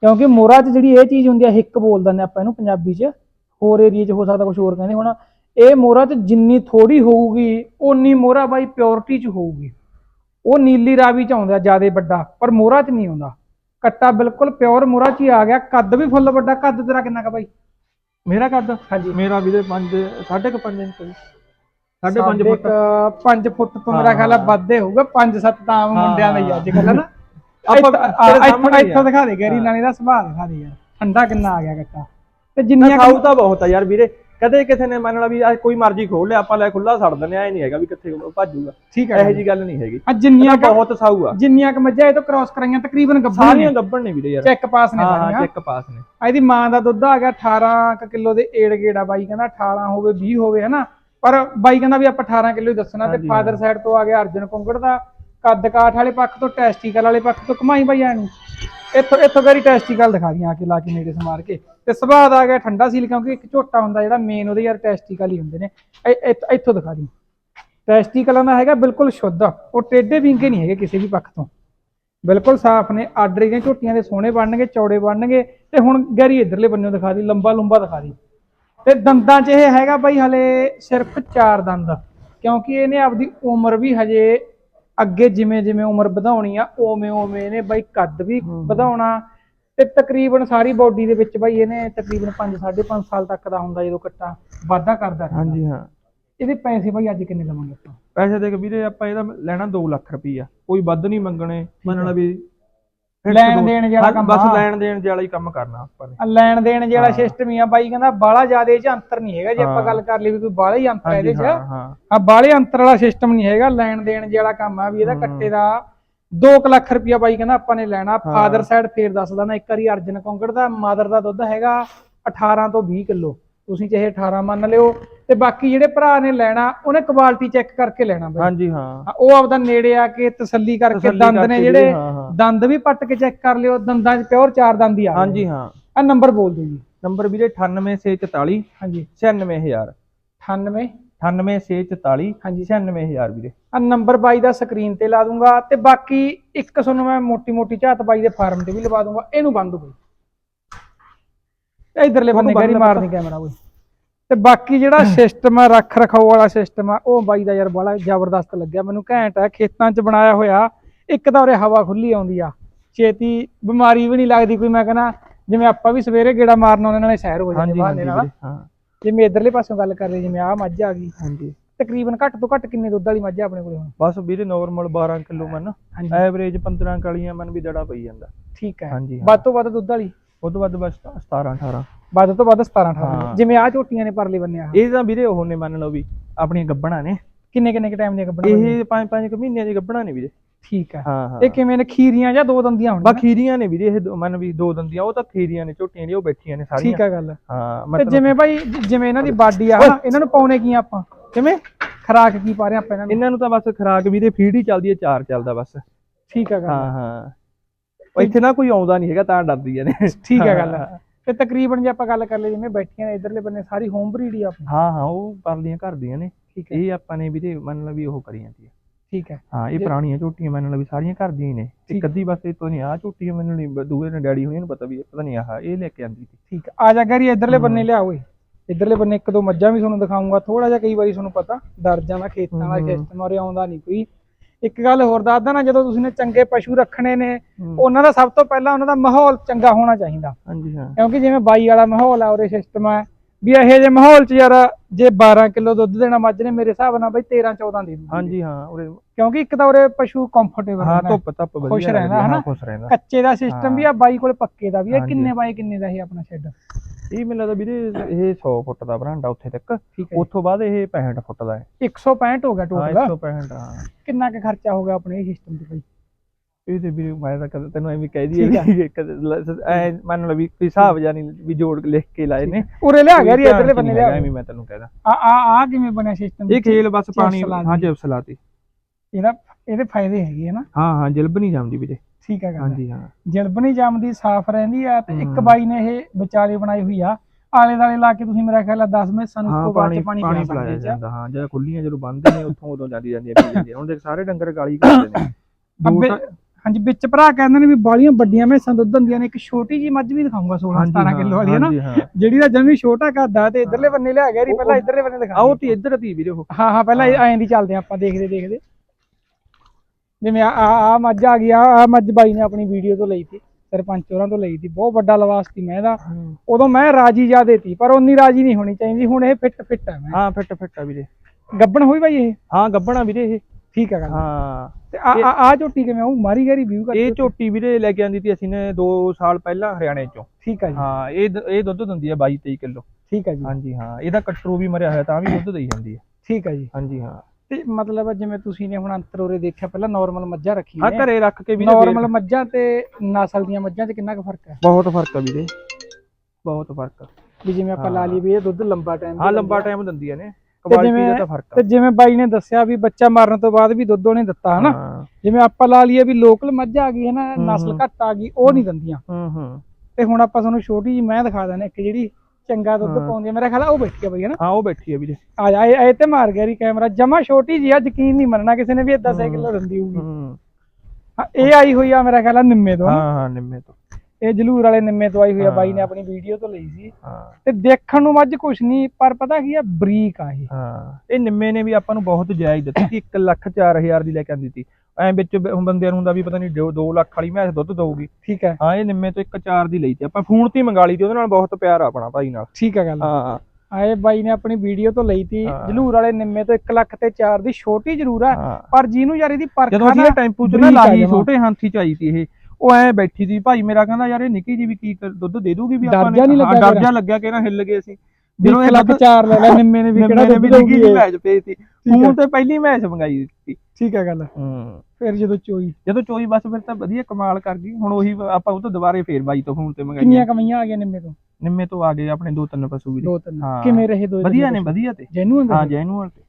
Speaker 2: ਕਿਉਂਕਿ ਮੋਰਾ 'ਚ ਜਿਹੜੀ ਇਹ ਚੀਜ਼ ਹੁੰਦੀ ਆ ਹਿੱਕ ਬੋਲ ਦਿੰਦੇ ਆਪਾਂ ਇਹਨੂੰ ਪੰਜਾਬੀ 'ਚ। ਹੋਰ ਏਰੀਆ 'ਚ ਹੋ ਸਕਦਾ ਕੁਝ ਹੋਰ ਕਹਿੰਦੇ ਹੁਣ। ਇਹ ਮੋਰਾ 'ਚ ਜਿੰਨੀ ਥੋੜੀ ਹੋਊਗੀ ਓਨੀ ਮੋਰਾ ਬਾਈ ਪਿਓਰਿਟੀ 'ਚ ਹੋਊਗੀ। ਉਹ ਨੀਲੀ ਰਾਵੀ 'ਚ ਆਉਂਦਾ ਜ਼ਿਆਦਾ ਵੱਡਾ ਪਰ ਮੋਰਾ 'ਚ ਨਹੀਂ ਆਉਂਦਾ। ਕੱਟਾ ਬਿਲਕੁਲ ਪਿਓਰ ਮੋਰਾ 'ਚ ਹੀ ਆ ਗਿਆ। ਕੱਦ ਵੀ ਫੁੱਲ ਵੱਡਾ। ਕੱਦ ਤੇਰਾ ਕਿੰਨਾ ਕਾ ਬਾਈ?
Speaker 1: ਮੇਰਾ ਕੱਦ?
Speaker 2: ਹਾਂਜੀ।
Speaker 1: ਮੇਰਾ ਵੀਰੇ 5 5.5 ਇੰਚ ਜੀ। ਸਾਢੇ ਪੰਜ ਫੁੱਟ।
Speaker 2: 5 ਫੁੱਟ ਤੋਂ ਮੇਰਾ ਖਿਆਲ ਆ। ਵੱਧੇ ਹੋਊਗਾ 5-7 ਤਾਂ ਆਮ ਮੁੰਡਿਆਂ ਦਾ ਹੀ ਅੱਜ ਕੱਲ ਨਾ?
Speaker 1: ਆਪਾਂ
Speaker 2: ਇੱਥੋਂ- ਆ,
Speaker 1: ਆ।
Speaker 2: ਦਿਖਾ ਦੇ ਗੈਰੀ। ਨਾਲੇ ਦਾ ਸੁਭਾਅ ਦਿਖਾ ਦੇ ਯਾਰ। ਠੰਡਾ ਕਿੰਨਾ ਆ ਗਿਆ ਕੱਟਾ ਤੇ ਜਿੰਨੀਆਂ
Speaker 1: ਖਾਊ ਤਾਂ ਬਹੁਤ ਆ ਯਾਰ ਵੀਰੇ। ਕਦੇ ਕਿਸੇ ਨੇ ਮੰਨ ਲਾ ਵੀ ਅੱਜ ਕੋਈ ਮਰਜ਼ੀ ਖੋਲ ਲਿਆ ਆਪਾਂ ਲੈ ਖੁੱਲਾ ਛੱਡ ਦਿੰਦੇ ਆ ਇਹ ਨਹੀਂ ਹੈਗਾ ਵੀ ਕਿੱਥੇ ਭੱਜੂਗਾ।
Speaker 2: ਠੀਕ
Speaker 1: ਇਹੋ
Speaker 2: ਹੈ
Speaker 1: ਜੀ ਗੱਲ ਨਹੀਂ ਹੈਗੀ।
Speaker 2: ਆ ਜਿੰਨੀਆਂ
Speaker 1: ਇਹ ਬਹੁਤ ਸਾਊ ਆ।
Speaker 2: ਜਿੰਨੀਆਂ ਕ ਮੱਝਾਂ ਇਹ ਤੋਂ ਕ੍ਰਾਸ ਕਰਾਈਆਂ ਤਕਰੀਬਨ ਗੱਭਣ
Speaker 1: ਸਾਰੀਆਂ ਗੱਬਣ ਨੇ ਵੀਰੇ ਯਾਰ।
Speaker 2: ਚੈੱਕ ਪਾਸ ਨੇ
Speaker 1: ਹਾਂ ਹਾਂ
Speaker 2: ਸਾਰੀਆਂ।
Speaker 1: ਚੈੱਕ ਪਾਸ ਨੇ।
Speaker 2: ਆ ਇਹਦੀ ਮਾਂ ਦਾ ਦੁੱਧ ਆ ਗਿਆ 18 ਕਿਲੋ ਦੇ ਏੜ ਗੇੜਾ ਬਾਈ ਕਹਿੰਦਾ 18 ਹੋਵੇ 20 ਹੋਵੇ ਹਨਾ? ਪਰ ਬਾਈ ਕਹਿੰਦਾ ਵੀ ਆਪਾਂ 18 ਕਿਲੋ ਹੀ ਦੱਸਣਾ ਤੇ ਫਾਦਰ। ਸਾਈਡ ਤੋਂ ਆ ਗਿਆ ਅਰਜਨ ਕੁੰਗੜ ਦਾ ਕੱਦ ਕਾਠ ਵਾਲੇ ਪੱਖ ਤੋਂ ਟੈਸਟੀਕਲ ਵਾਲੇ ਪੱਖ ਤੋਂ ਕਮਾਈ ਬਾਈ ਐਨੂੰ ਇੱਥੋਂ ਇੱਥੋਂ ਕਰੀ ਟੈਸਟੀਕਲ ਦਿਖਾ ਦੀਆਂ ਆ ਕੇ ਲਾ ਕੇ ਨੇੜੇ ਸਮਾਰ ਕੇ। ਤੇ ਸੁਭਾਅ ਦਾ ਆ ਗਿਆ ਠੰਡਾ ਸੀਲ ਕਿਉਂਕਿ ਇੱਕ ਝੋਟਾ ਹੁੰਦਾ ਜਿਹੜਾ ਮੇਨ ਉਹਦੇ ਯਾਰ ਟੈਸਟੀਕਲ ਹੀ ਹੁੰਦੇ ਨੇ। ਇੱਥ- ਦਿਖਾ ਦੀ ਟੈਸਟੀਕਲਾਂ ਦਾ ਹੈਗਾ ਬਿਲਕੁਲ ਸ਼ੁੱਧ। ਉਹ ਟੇਢੇ ਵਿੰਗੇ ਨਹੀਂ ਹੈਗੇ ਕਿਸੇ ਵੀ ਪੱਖ ਤੋਂ। ਬਿਲਕੁਲ ਸਾਫ਼ ਨੇ ਆਰਡਰ ਦੀਆਂ ਝੋਟੀਆਂ ਦੇ ਸੋਹਣੇ ਬਣਨਗੇ ਚੌੜੇ ਬਣਨਗੇ। ਤੇ ਹੁਣ ਗੈਰੀ ਇਧਰਲੇ ਬੰਨਿਓ ਦਿਖਾ ਦੀ ਲੰਬਾ ਲੰਬਾ ਦਿਖਾ ਦੀ। ਤੇ ਦੰਦਾਂ 'ਚ ਇਹ ਹੈਗਾ ਬਾਈ ਹਲੇ ਸਿਰਫ ਚਾਰ ਦੰਦ ਕਿਉਂਕਿ ਇਹਨੇ ਆਪਦੀ ਉਮਰ ਵੀ ਹਜੇ ਅੱਗੇ ਜਿਵੇਂ ਜਿਵੇਂ ਉਮਰ ਵਧਾਉਣੀ ਆ ਓਵੇਂ ਓਵੇਂ ਇਹਨੇ ਬਾਈ ਕੱਦ ਵੀ ਵਧਾਉਣਾ ਤੇ ਤਕਰੀਬਨ ਸਾਰੀ ਬਾਡੀ ਦੇ ਵਿੱਚ ਬਾਈ ਇਹਨੇ ਤਕਰੀਬਨ 5 5.5 ਸਾਲ ਤੱਕ ਦਾ ਹੁੰਦਾ ਜਦੋਂ ਕੱਟਾ ਵਾਧਾ ਕਰਦਾ।
Speaker 1: ਹਾਂਜੀ ਹਾਂ।
Speaker 2: ਇਹਦੇ ਪੈਸੇ ਬਾਈ ਅੱਜ ਕਿੰਨੇ ਲਵਾਂਗੇ ਆਪਾਂ?
Speaker 1: ਪੈਸੇ ਦੇਖ ਵੀਰੇ ਆਪਾਂ ਇਹਦਾ ਲੈਣਾ 2 ਲੱਖ ਰੁਪਈਆ ਕੋਈ ਵੱਧ ਨਹੀਂ ਮੰਗਣੇ ਮੰਨਣਾ ਵੀ
Speaker 2: ਲੈਣ ਦੇਣ ਜਿਹੜਾ ਕੰਮ
Speaker 1: ਬਸ। ਲੈਣ ਦੇਣ ਵਾਲਾ ਹੀ ਕੰਮ ਕਰਨਾ ਆਪਾਂ ਨੇ
Speaker 2: ਲੈਣ ਦੇਣ ਜਿਹੜਾ। ਸਿਸਟਮ ਹੀ ਆ ਬਾਈ ਕਹਿੰਦਾ ਬਾਹਲਾ ਜ਼ਿਆਦਾ ਇਹ ਚ ਅੰਤਰ ਨਹੀਂ ਹੈਗਾ ਜੇ ਆਪਾਂ। ਗੱਲ ਕਰ ਲਈ ਵੀ ਕੋਈ ਬਾਹਲਾ ਹੀ ਅੰਤਰ ਹੈ ਇਹਦੇ ਚ ਆ ਬਾਹਲੇ ਅੰਤਰ ਵਾਲਾ ਸਿਸਟਮ ਨਹੀਂ ਹੈਗਾ ਲੈਣ ਦੇਣ ਜਿਹੜਾ ਕੰਮ ਆ ਵੀ ਇਹਦਾ। ਕੱਟੇ ਦਾ 2 ਲੱਖ ਰੁਪਇਆ ਬਾਈ ਕਹਿੰਦਾ ਆਪਾਂ ਨੇ ਲੈਣਾ ਫਾਦਰ ਸਾਈਡ ਫੇਰ ਦੱਸ ਦਿੰਦਾ ਇੱਕ ਵਾਰੀ ਅਰਜਨ ਕੌਂਕੜ ਦਾ ਮਦਰ ਦਾ ਦੁੱਧ ਹੈਗਾ 18 ਤੋਂ 20 ਕਿਲੋ ਤੁਸੀਂ ਚਾਹੇ 18 ਮੰਨ ਲਿਓ ਤੇ ਬਾਕੀ ਜਿਹੜੇ ਭਰਾ ਨੇ ਲੈਣਾ ਉਹਨੇ ਕੁਆਲਿਟੀ ਚੈੱਕ ਕਰਕੇ ਲੈਣਾ ਬਾਈ।
Speaker 1: ਹਾਂਜੀ ਹਾਂ।
Speaker 2: ਉਹ ਆਪਦਾ ਨੇੜੇ ਆ ਕੇ ਤਸੱਲੀ ਕਰਕੇ ਦੰਦ ਨੇ ਜਿਹੜੇ। ਦੰਦ ਵੀ ਪੱਟ ਕੇ ਚੈੱਕ ਕਰ ਲਿਓ ਦੰਦਾਂ 'ਚ ਪਿਓਰ ਚਾਰ ਦੰਦ ਹੀ ਆ
Speaker 1: ਹਾਂਜੀ ਹਾਂ।
Speaker 2: ਆ ਨੰਬਰ ਬੋਲ ਦਿਓ ਜੀ।
Speaker 1: ਨੰਬਰ ਵੀਰੇ 98644
Speaker 2: ਹਾਂਜੀ।
Speaker 1: 96000
Speaker 2: 98
Speaker 1: 98644
Speaker 2: ਹਾਂਜੀ।
Speaker 1: 96000 ਵੀਰੇ।
Speaker 2: ਆ ਨੰਬਰ ਬਾਈ ਦਾ ਸਕਰੀਨ ਤੇ ਲਾ ਦੂੰਗਾ ਤੇ ਬਾਕੀ ਇੱਕ ਤੁਹਾਨੂੰ ਮੈਂ ਮੋਟੀ ਮੋਟੀ ਝਾਤ ਬਾਈ ਦੇ ਫਾਰਮ ਤੇ ਵੀ ਲਵਾ ਦੂੰਗਾ ਇਹਨੂੰ ਬੰਦ ਤੇ ਇਧਰਲੇ ਬੰਨੇ ਗੈਰੀ ਮਾਰਨੀ ਕੈਮਰਾ ਬਈ ਤੇ ਬਾਕੀ ਜਿਹੜਾ ਸਿਸਟਮ ਆ ਰੱਖ ਰਖਾਓ ਵਾਲਾ ਸਿਸਟਮ ਆ ਉਹ ਬਾਈ ਦਾ ਯਾਰ ਬੜਾ ਜ਼ਬਰਦਸਤ ਲੱਗਿਆ। ਮੈਨੂੰ ਘੈਂਟ ਆ ਖੇਤਾਂ 'ਚ ਬਣਾਇਆ ਹੋਇਆ ਇੱਕ ਤਾਂ ਉਰੇ ਹਵਾ ਖੁੱਲੀ ਆਉਂਦੀ ਆ। ਛੇਤੀ ਬਿਮਾਰੀ ਵੀ ਨਹੀਂ ਲੱਗਦੀ ਕੋਈ ਮੈਂ ਕਹਿੰਦਾ ਜਿਵੇਂ ਆਪਾਂ ਵੀ ਸਵੇਰੇ ਗੇੜਾ ਮਾਰਨ ਆਉਂਦੇ ਨਾਲੇ ਸੈਰ ਹੋ ਜਾਂਦੀ
Speaker 1: ਹਾਂਜੀ
Speaker 2: ਨਾਲ।
Speaker 1: ਹਾਂ।
Speaker 2: ਜਿਵੇਂ ਇਧਰਲੇ ਪਾਸੋਂ ਗੱਲ ਕਰ ਰਹੇ ਜਿਵੇਂ ਆਹ ਮੱਝ ਆ ਗਈ
Speaker 1: ਹਾਂਜੀ।
Speaker 2: ਤਕਰੀਬਨ ਘੱਟ ਤੋਂ ਘੱਟ ਕਿੰਨੇ ਦੁੱਧ ਵਾਲੀ ਮੱਝ ਆ ਆਪਣੇ ਕੋਲ ਹੁਣ?
Speaker 1: ਬਸ ਵੀਰੇ ਨਾਰਮਲ 12 ਕਿਲੋ ਮਨ ਐਵਰੇਜ 15 ਕਾਲੀਆਂ ਮਨ ਵੀ ਦੜਾ ਪਈ ਜਾਂਦਾ।
Speaker 2: ਠੀਕ ਹਾਂ। ਵੱਧ ਤੋਂ ਵੱਧ ਦੁੱਧ ਵਾਲੀ?
Speaker 1: ਉਹ ਤੋਂ ਵੱਧ ਬਸ 17 18
Speaker 2: ਵੱਧ ਤੋਂ ਵੱਧ 17 18
Speaker 1: ਹਾਂ।
Speaker 2: ਜਿਵੇਂ ਆ ਝੋਟੀਆਂ ਨੇ ਪਰਲੇ ਬੰਨੇ ਆ
Speaker 1: ਇਹ ਤਾਂ ਵੀਰੇ ਉਹ ਨੇ ਮੰਨ ਲਓ ਵੀ ਆਪਣੀਆਂ ਗੱਬਣਾ ਨੇ।
Speaker 2: ਕਿੰਨੇ ਕਿੰਨੇ ਕ ਟਾਈਮ ਦੀਆਂ ਕੱਢਣ
Speaker 1: ਇਹ 5 5 ਮਹੀਨਿਆਂ ਦੀ ਗੱਬਣਾ ਨੇ ਵੀਰੇ।
Speaker 2: ਠੀਕ ਹੈ
Speaker 1: ਹਾਂ ਹਾਂ।
Speaker 2: ਇਹ ਕਿਵੇਂ ਨੇ? ਖੀਰੀਆਂ ਜਾਂ ਦੋ ਦੰਦੀਆਂ
Speaker 1: ਬਾ
Speaker 2: ਹੋਣਗੀਆਂ?
Speaker 1: ਖੀਰੀਆਂ ਨੇ ਵੀਰੇ ਇਹ ਦੋ- ਮੰਨ ਵੀ ਦੋ ਦੰਦੀਆਂ ਉਹ ਤਾਂ ਖੀਰੀਆਂ ਨੇ ਝੋਟੀਆਂ ਨੇ ਉਹ ਬੈਠੀਆਂ ਨੇ ਸਾਰੀਆਂ।
Speaker 2: ਠੀਕ ਹੈ ਗੱਲ।
Speaker 1: ਹਾਂ
Speaker 2: ਤੇ
Speaker 1: ਮਤਲਬ
Speaker 2: ਜਿਵੇਂ ਭਾਈ ਜ- ਜਿਵੇਂ ਇਹਨਾਂ ਦੀ ਬਾਡੀ ਆ ਹਨਾ ਇਹਨਾਂ ਨੂੰ ਪਾਉਣੇ ਕੀ ਆ ਆਪਾਂ?
Speaker 1: ਕਿਵੇਂ?
Speaker 2: ਖਰਾਕ ਕੀ ਪਾ ਰਹੇ ਆਪਾਂ ਇਹਨਾਂ ਨੂੰ?
Speaker 1: ਇਹਨਾਂ ਨੂੰ ਤਾਂ ਬਸ ਖਰਾਕ ਵੀਰੇ ਫੀਡ ਹੀ ਚੱਲਦੀ ਹੈ ਚਾਰ ਚੱਲਦਾ ਬਸ।
Speaker 2: ਠੀਕ ਹੈ ਗੱਲ।
Speaker 1: ਹਾਂ ਹਾਂ। ਉਹ ਇੱਥੇ ਨਾ ਕੋਈ ਆਉਂਦਾ ਨਹੀਂ ਹੈਗਾ ਤਾਂ ਡਰਦੀਆਂ ਨੇ।
Speaker 2: ਠੀਕ ਹੈ। ਗੱਲ। ਤੇ ਤਕਰੀਬਨ ਜੇ ਆਪਾਂ ਗੱਲ ਕਰ ਲਈ ਜਿਵੇਂ ਬੈਠੀਆਂ ਨੇ ਇਧਰਲੇ ਬੰਨੇ ਸਾਰੀ ਹੋਮ ਬਰੀਡ ਹੀ ਆਪਣੀ।
Speaker 1: ਹਾਂ ਹਾਂ ਉਹ ਪਰਲੀਆਂ ਘਰ ਦੀਆਂ ਨੇ।
Speaker 2: ਠੀਕ ਹੈ।
Speaker 1: ਇਹ ਆਪਾਂ ਨੇ ਵੀਰੇ ਮੰਨ ਲਾ ਵੀ ਉਹ ਕਰੀ ਜਾਂਦੀ
Speaker 2: ਠੀਕ ਹੈ।
Speaker 1: ਹਾਂ ਇਹ ਪੁਰਾਣੀਆਂ ਝੋਟੀਆਂ ਮੰਨ ਲਾ ਵੀ ਸਾਰੀਆਂ ਘਰ ਦੀਆਂ ਹੀ ਨੇ। ਇੱਕ ਅੱਧੀ ਬਸ ਇਹ ਤੋਂ ਨਹੀਂ ਆ ਝੋਟੀਆਂ ਮੈਨੂੰ ਨਹੀਂ ਦੂਏ ਨੇ ਡੈਡੀ ਹੋਣੀ ਨੂੰ ਪਤਾ ਵੀ ਪਤਾ ਨਹੀਂ ਆਹ ਇਹ ਲੈ ਕੇ ਆਂਦੀ ਸੀ।
Speaker 2: ਠੀਕ। ਆ ਜਾ ਗਰੀ ਇਧਰਲੇ ਬੰਨੇ ਲਿਆ ਓਏ ਇਧਰਲੇ ਬੰਨੇ ਇੱਕ ਦੋ ਮੱਝਾਂ ਵੀ ਤੁਹਾਨੂੰ ਦਿਖਾਉਂਗਾ ਥੋੜਾ ਜਿਹਾ ਕਈ ਵਾਰੀ ਤੁਹਾਨੂੰ ਪਤਾ ਡਰ ਜਾਂਦਾ ਖੇਤਾਂ ਵਾਲਾ
Speaker 1: ਹਮ।
Speaker 2: ਸਿਸਟਮ ਔਰ ਆਉਂਦਾ ਨਹੀਂ ਕੋਈ। ਇੱਕ ਗੱਲ ਹੋਰ ਦੱਸਦਾ ਨਾ ਜਦੋਂ ਤੁਸੀਂ ਨੇ ਚੰਗੇ ਪਸ਼ੂ ਰੱਖਣੇ ਨੇ। ਉਹਨਾਂ ਦਾ ਸਭ ਤੋਂ ਪਹਿਲਾਂ ਉਹਨਾਂ ਦਾ ਮਾਹੌਲ ਚੰਗਾ ਹੋਣਾ ਚਾਹੀਦਾ।
Speaker 1: ਹਾਂਜੀ ਹਾਂ।
Speaker 2: ਕਿਉਂਕਿ ਜਿਵੇਂ ਬਾਈ ਵਾਲਾ ਮਾਹੌਲ ਆ ਉਹਦੇ ਸਿਸਟਮ ਆ ਵੀ ਇਹੋ ਜਿਹੇ ਮਾਹੌਲ 'ਚ ਯਾਰ ਜੇ 12 ਕਿਲੋ ਦੁੱਧ ਦੇਣਾ ਮੱਝ ਨੇ ਮੇਰੇ ਹਿਸਾਬ ਨਾਲ ਬਈ 13 14 ਦੇ ਦੂਗੀ
Speaker 1: ਹਾਂਜੀ ਹਾਂ।
Speaker 2: ਕਿਉਂਕਿ ਇੱਕ ਤਾਂ ਉਰੇ ਪਸ਼ੂ ਕੰਫਰਟੇਬਲ
Speaker 1: ਹਾਂ ਧੁੱਪ ਧੱਪ ਵਧੀਆ
Speaker 2: ਖੁਸ਼ ਰਹਿੰਦਾ, ਹਨਾ?
Speaker 1: ਹਾਂ ਖੁਸ਼ ਰਹਿੰਦਾ।
Speaker 2: ਕੱਚੇ ਦਾ ਸਿਸਟਮ ਵੀ ਆ ਬਾਈ ਕੋਲ ਪੱਕੇ ਦਾ ਵੀ ਆ। ਕਿੰਨੇ ਬਾਈ ਕਿੰਨੇ ਦਾ ਇਹ ਆਪਣਾ ਸ਼ੈੱਡ
Speaker 1: ਇਹ ਮੈਨੂੰ ਲੱਗਦਾ ਵੀਰੇ ਇਹ 100 ਫੁੱਟ ਦਾ ਬਰਾਂਡਾ ਉੱਥੇ ਤੱਕ।
Speaker 2: ਠੀਕ ਹੈ
Speaker 1: ਉੱਥੋਂ ਬਾਅਦ ਇਹ 65 ਫੁੱਟ ਦਾ ਹੈ।
Speaker 2: 165 ਹੋ ਗਿਆ
Speaker 1: ਹਾਂ
Speaker 2: ਟੋਟਲ
Speaker 1: 165 ਹਾਂ।
Speaker 2: ਕਿੰਨਾ ਕੁ ਖਰਚਾ ਹੋ ਗਿਆ ਆਪਣੇ ਇਹ ਸਿਸਟਮ ਤੇ ਬਾਈ?
Speaker 1: ਇਹ ਤੇ ਵੀਰੇ ਮੈਂ ਤਾਂ ਕਦੇ ਤੈਨੂੰ ਐਵੇਂ ਕਹਿ। ਦਈਏ ਐ ਮੰਨ ਲਓ ਵੀ ਹਿਸਾਬ ਜਾਨੀ ਵੀ ਜੋੜ ਕੇ ਲਿਖ ਕੇ ਲਾਏ ਨੇ।
Speaker 2: ਉਰੇ ਲਿਆ ਗਿਆ ਰੀ ਇਧਰਲੇ ਬੰਨੇ ਲਿਆ
Speaker 1: ਐਵੇਂ ਮੈਂ ਤੈਨੂੰ ਕਹਿਦਾ
Speaker 2: ਆ ਆ ਆ ਕਿਵੇਂ ਬਣਿਆ ਸਿਸਟਮ
Speaker 1: ਇਹ ਖੇਲ ਬਸ ਪਾਣੀ ਹਾਂ। ਜਿਪਸ ਲਾਤੀ
Speaker 2: ਇਹਦਾ ਇਹਦੇ ਫਾਇਦੇ ਹੈਗੇ ਆ ਨਾ।
Speaker 1: ਹਾਂ ਹਾਂ ਜਲਬ ਨਹੀਂ ਜਾਂਦੀ ਵੀਰੇ।
Speaker 2: ਠੀਕ ਹੈ
Speaker 1: ਹਾਂਜੀ ਹਾਂ।
Speaker 2: ਜਲਬ ਨਹੀਂ ਜੰਮਦੀ ਸਾਫ਼ ਰਹਿੰਦੀ ਆ ਤੇ ਇੱਕ। ਬਾਈ ਨੇ ਇਹ ਵਿਚਾਲੇ ਬਣਾਈ ਹੋਈ ਆ। ਆਲੇ ਦਾਲੇ ਲਾ ਕੇ ਤੁਸੀਂ ਮੇਰਾ ਖਿਆਲ ਆ 10 ਮਿੰਟ ਸਾਨੂੰ ਵਾਰ
Speaker 1: ਪਾਣੀ
Speaker 2: ਚ ਪਾਣੀ
Speaker 1: ਪਾਣੀ
Speaker 2: ਪਿਲਾ
Speaker 1: ਪਿਲਾਇਆ ਜਾਂਦਾ ਹਾਂ ਜਦੋਂ ਖੁੱਲੀਆਂ ਜਦੋਂ ਬੰਦ ਨੇ ਉੱਥੋਂ ਉਦੋਂ ਜਾਂਦੀ ਜਾਂਦੀ ਪੀ ਜਾਂਦੀ ਹੁਣ ਦੇਖ ਸਾਰੇ ਡੰਗਰ ਗਾਲੀ ਕਰਦੇ ਨੇ। ਦੋ
Speaker 2: ਹਾਂਜੀ ਵਿੱਚ ਭਰਾ ਕਹਿੰਦੇ ਨੇ ਵੀ ਬਾਲੀਆਂ ਵੱਡੀਆਂ ਮੈਸਾਂ ਦੁੱਧ ਦਿੰਦੀਆਂ ਨੇ ਇੱਕ ਛੋਟੀ ਜੀ ਮੱਝ ਵੀ ਦਿਖਾਉਂਗਾ 16
Speaker 1: ਹਾਂਜੀ,
Speaker 2: 17
Speaker 1: ਹਾਂ,
Speaker 2: ਕਿਲੋ ਵਾਲੀ ਹੈ ਨਾ? ਜਿਹੜੀ ਦਾ ਜਨਮੀ ਛੋਟਾ ਕੱਦਾ ਤੇ ਇਧਰਲੇ ਬੰਨੇ ਲਿਆ ਗਿਆ ਰੀ ਪਹਿਲਾਂ ਇਧਰਲੇ ਬੰਨੇ ਦਿਖਾ
Speaker 1: ਆਓ ਤੀ ਇੱਧਰ ਤੀ ਵੀਰੇ ਉਹ।
Speaker 2: ਹਾਂ ਹਾਂ ਪਹਿਲਾਂ ਐਂ ਦੀ ਚੱਲਦੇ ਆਪਾਂ ਦੇਖਦੇ ਦੇਖਦੇ। ਜਿਵੇਂ ਆ ਆ ਮੱਝ ਆ ਗਈ ਆ ਆ ਮੱਝ ਬਾਈ ਨੇ ਆਪਣੀ ਵੀਡੀਓ ਤੋਂ ਲਈ ਸੀ ਸਰਪੰਚ ਹੋਰਾਂ ਤੋਂ ਲਈ ਸੀ ਬਹੁਤ ਵੱਡਾ ਲਵਾਸ ਸੀ ਮੈਂ ਦਾ ਉਦੋਂ ਮੈਂ ਰਾਜੀ ਜਿਆਦੇ ਸੀ ਪਰ ਉਨੀ ਰਾਜੀ ਨਹੀਂ ਹੋਣੀ ਚਾਹੀਦੀ ਹੁਣ ਇਹ ਫਿੱਟ ਫਿੱਟ ਹੈ ਮੈਂ।
Speaker 1: ਹਾਂ ਫਿੱਟ ਫਿੱਟ ਆ ਵੀਰੇ।
Speaker 2: ਗੱਬਣ ਹੋਈ ਬਾਈ ਇਹ?
Speaker 1: ਹਾਂ ਗੱਬਣਾ ਵੀਰੇ ਇਹ।
Speaker 2: ਠੀਕ ਹੈ ਗੱਲ।
Speaker 1: ਹਾਂ।
Speaker 2: ਤੇ ਆ ਆ- ਆ ਝੋਟੀ ਕਿਵੇਂ ਉਹ ਮਾਰੀ ਗਰੀ ਵਿਊ ਕਰ
Speaker 1: ਇਹ ਝੋਟੀ ਵੀਰੇ ਲੈ ਕੇ ਆਂਦੀ ਤੀ ਅਸੀਂ ਨੇ 2 ਸਾਲ ਪਹਿਲਾਂ ਹਰਿਆਣੇ ਚੋਂ।
Speaker 2: ਠੀਕ ਹੈ ਜੀ।
Speaker 1: ਹਾਂ ਇਹ ਇਹ ਦੁੱਧ ਦਿੰਦੀ ਹੈ 22 23 ਕਿਲੋ।
Speaker 2: ਠੀਕ ਹੈ ਜੀ।
Speaker 1: ਹਾਂਜੀ ਹਾਂ। ਇਹਦਾ ਕਟਰੂ ਵੀ ਮਰਿਆ ਹੋਇਆ ਤਾਂ ਵੀ ਦੁੱਧ ਦੇਈ ਜਾਂਦੀ ਹੈ
Speaker 2: ਠੀਕ ਹੈ ਜੀ।
Speaker 1: ਹਾਂਜੀ ਹਾਂ।
Speaker 2: ਤੇ ਮਤਲਬ ਜਿਵੇਂ ਤੁਸੀਂ ਨੇ ਹੁਣ ਅੰਤਰ ਉਰੇ ਦੇਖਿਆ ਪਹਿਲਾਂ ਨਾਰਮਲ ਮੱਝਾਂ ਰੱਖੀਆਂ ਨੇ।
Speaker 1: ਘਰੇ ਰੱਖ ਕੇ ਵੀਰੇ
Speaker 2: ਨਾਰਮਲ ਮੱਝਾਂ ਤੇ ਨਸਲ ਦੀਆਂ ਮੱਝਾਂ 'ਚ ਕਿੰਨਾ ਕੁ ਫ਼ਰਕ ਹੈ?
Speaker 1: ਬਹੁਤ ਫ਼ਰਕ ਆ ਵੀਰੇ। ਬਹੁਤ ਫ਼ਰਕ ਆ।
Speaker 2: ਵੀ ਜਿਵੇਂ ਆਪਾਂ ਲਾ ਲਈ ਵੀ ਇਹ ਦੁੱਧ ਲੰਬਾ ਟਾਈਮ
Speaker 1: ਹਾਂ ਲੰਬਾ ਟਾਈਮ ਦਿੰਦੀਆਂ ਨੇ। ਕੁਆਲਿਟੀ ਦਾ ਤਾਂ ਫ਼ਰਕ
Speaker 2: ਤੇ
Speaker 1: ਆ
Speaker 2: ਜਿਵੇਂ ਬਾਈ ਨੇ ਦੱਸਿਆ ਵੀ ਬੱਚਾ ਮਰਨ ਤੋਂ ਬਾਅਦ ਵੀ ਦੁੱਧ ਉਹਨੇ ਦਿੱਤਾ ਹਨਾ? ਜਿਵੇਂ ਆਪਾਂ ਲਾ ਲਈਏ ਵੀ ਲੋਕਲ ਮੱਝ ਆ ਗਈ ਹੈ ਨਾ
Speaker 1: ਹੂੰ,
Speaker 2: ਨਸਲ। ਘੱਟ ਆ ਗਈ ਉਹ ਨਹੀਂ ਦਿੰਦੀਆਂ।
Speaker 1: ਹੂੰ ਹੂੰ।
Speaker 2: ਤੇ ਹੁਣ ਆਪਾਂ ਤੁਹਾਨੂੰ ਛੋਟੀ ਜੀ ਮੈਂ ਦਿਖਾ ਦਿੰਦੇ ਇੱਕ ਜਿਹੜੀ ਚੰਗਾ ਦੁੱਧ
Speaker 1: ਹਾਂ।
Speaker 2: ਪਾਉਂਦੀ ਹੈ ਮੇਰਾ ਖਿਆਲ ਆ ਉਹ ਬੈਠੀ ਆ ਬਈ ਹਨਾ?
Speaker 1: ਹਾਂ ਉਹ ਬੈਠੀ ਆ ਵੀਰੇ।
Speaker 2: ਆ ਜਾ ਇਹ ਇਹ ਤੇ ਮਾਰ ਗਿਆ ਰੀ ਕੈਮਰਾ। ਜਮਾ ਛੋਟੀ ਜੀ ਆ ਯਕੀਨ ਨਹੀਂ ਮੰਨਣਾ ਕਿਸੇ ਨੇ ਵੀ ਇਹ 10
Speaker 1: ਹੂੰ।
Speaker 2: ਕਿਲੋ ਦਿੰਦੀ ਹੋਊਗੀ।
Speaker 1: ਹੂੰ।
Speaker 2: ਹਾਂ, ਇਹ ਆਈ ਹੋਈ ਆ ਮੇਰਾ ਖਿਆਲ ਆ ਨਿੰਮੇ ਤੋਂ।
Speaker 1: ਹਾਂ ਹਾਂ ਨਿੰਮੇ ਤੋਂ।
Speaker 2: ਇਹ ਜਲੂਰ ਵਾਲੇ ਨਿੰਮੇ ਤੋਂ ਆਈ ਹੋਈ ਆ ਬਾਈ ਨੇ। ਆਪਣੀ ਵੀਡੀਓ ਤੋਂ ਲਈ ਸੀ।
Speaker 1: ਹਾਂ।
Speaker 2: ਤੇ ਦੇਖਣ ਨੂੰ ਮੱਝ ਕੁਛ ਨਹੀਂ ਪਰ ਪਤਾ ਕੀ ਆ ਬਰੀਕ ਆ ਇਹ।
Speaker 1: ਹਾਂ। ਇਹ ਨਿੰਮੇ ਨੇ ਵੀ ਆਪਾਂ ਨੂੰ ਬਹੁਤ ਜਾਇਜ਼ ਦਿੱਤੀ ਸੀ 1 ਲੱਖ 4000 ਦੀ ਲੈ ਕੇ ਆਂਦੀ ਸੀ। ਐ ਵਿੱਚ ਬੰਦਿਆਂ ਨੂੰ ਹੁੰਦਾ ਵੀ ਪਤਾ ਨਹੀਂ 2 ਲੱਖ ਵਾਲੀ ਮੈਸ ਦੁੱਧ ਦਊਗੀ।
Speaker 2: ਠੀਕ ਹੈ।
Speaker 1: ਹਾਂ ਇਹ ਨਿੰਮੇ ਤੋਂ 1 4 ਦੀ ਲਈ ਸੀ। ਆਪਾਂ ਫੋਨ ਤੇ ਮੰਗਾ ਲਈ ਸੀ ਉਹਦੇ ਨਾਲ ਬਹੁਤ ਪਿਆਰ ਆ ਆਪਣਾ ਭਾਈ ਨਾਲ।
Speaker 2: ਠੀਕ ਹੈ ਗੱਲ।
Speaker 1: ਹਾਂ।
Speaker 2: ਆਏ ਬਾਈ ਨੇ ਆਪਣੀ ਵੀਡੀਓ ਤੋਂ ਲਈ ਤੀ। ਜਲੂਰ ਵਾਲੇ ਨਿੰਮੇ ਤੋਂ 1 ਲੱਖ ਤੇ 4 ਦੀ ਛੋਟੀ ਜ਼ਰੂਰ ਆ ਪਰ ਜਿਹਨੂੰ ਯਾਰ ਇਹਦੀ ਪਰਖ
Speaker 1: ਜਦੋਂ ਅਸੀਂ ਟੈਂਪੂ ਚ ਨਾ ਲਾਈ। ਛੋਟੇ ਹਾਥੀ ਚ ਆਈ ਸੀ ਇਹ ਉਹ ਐ ਬੈਠੀ ਸੀ ਭਾਈ ਮੇਰਾ ਕਹਿੰਦਾ ਯਾਰ ਇਹ ਨਿੱਕੀ ਜੀ ਵੀ ਕੀ ਦੁੱਧ ਦੇ ਦੂਗੀ ਵੀ ਆਪਾਂ
Speaker 2: ਨੀ?
Speaker 1: ਡਰ? ਜਿਹਾ ਲੱਗਿਆ ਕਿ ਨਾ ਹਿੱਲ ਗਏ ਅਸੀਂ।
Speaker 2: ਜਦੋਂ
Speaker 1: ਇਹ
Speaker 2: 1 ਲੱਖ 4 ਲੈ ਲਿਆ ਨਿੰਮੇ ਨੇ ਵੀ ਕਿਹੜਾ
Speaker 1: ਨਿੰਮੇ ਨੇ ਵੀ
Speaker 2: ਇਹ।
Speaker 1: ਮੈਚ ਪਈ ਸੀ
Speaker 2: ਹੈ।
Speaker 1: ਫੋਨ ਤੇ ਪਹਿਲੀ ਮੈਚ ਮੰਗਾਈ ਸੀ
Speaker 2: ਠੀਕ ਹੈ ਗੱਲ।
Speaker 1: ਹੂੰ।
Speaker 2: ਫਿਰ ਜਦੋਂ ਚੋਈ।
Speaker 1: ਜਦੋਂ ਚੋਈ ਬਸ ਫਿਰ ਤਾਂ ਵਧੀਆ ਕਮਾਲ ਕਰ ਗਈ। ਹੁਣ ਉਹੀ ਆਪਾਂ ਉਹ ਤੋਂ ਦੁਬਾਰੇ ਫੇਰ ਬਾਈ ਤੋਂ ਫੋਨ ਤੇ
Speaker 2: ਕਿੰਨੀਆਂ
Speaker 1: ਮੰਗਾਈ
Speaker 2: ਕਮੀਆਂ ਆ ਗਈਆਂ ਨਿੰਮੇ ਤੋਂ?
Speaker 1: ਨਿੰਮੇ ਤੋਂ ਆ ਗਏ ਆਪਣੇ ਦੋ ਤਿੰਨ ਪਸ਼ੂ ਵੀ।
Speaker 2: ਦੋ ਤਿੰਨ।
Speaker 1: ਹਾਂ।
Speaker 2: ਕਿਵੇਂ ਰਹੇ ਦੋ
Speaker 1: ਵਧੀਆ ਨੇ ਵਧੀਆ ਤੇ।
Speaker 2: ਜੈਨੂਅਨ
Speaker 1: ਹਾਂ ਜੈਨੂਅਲ ਤੇ।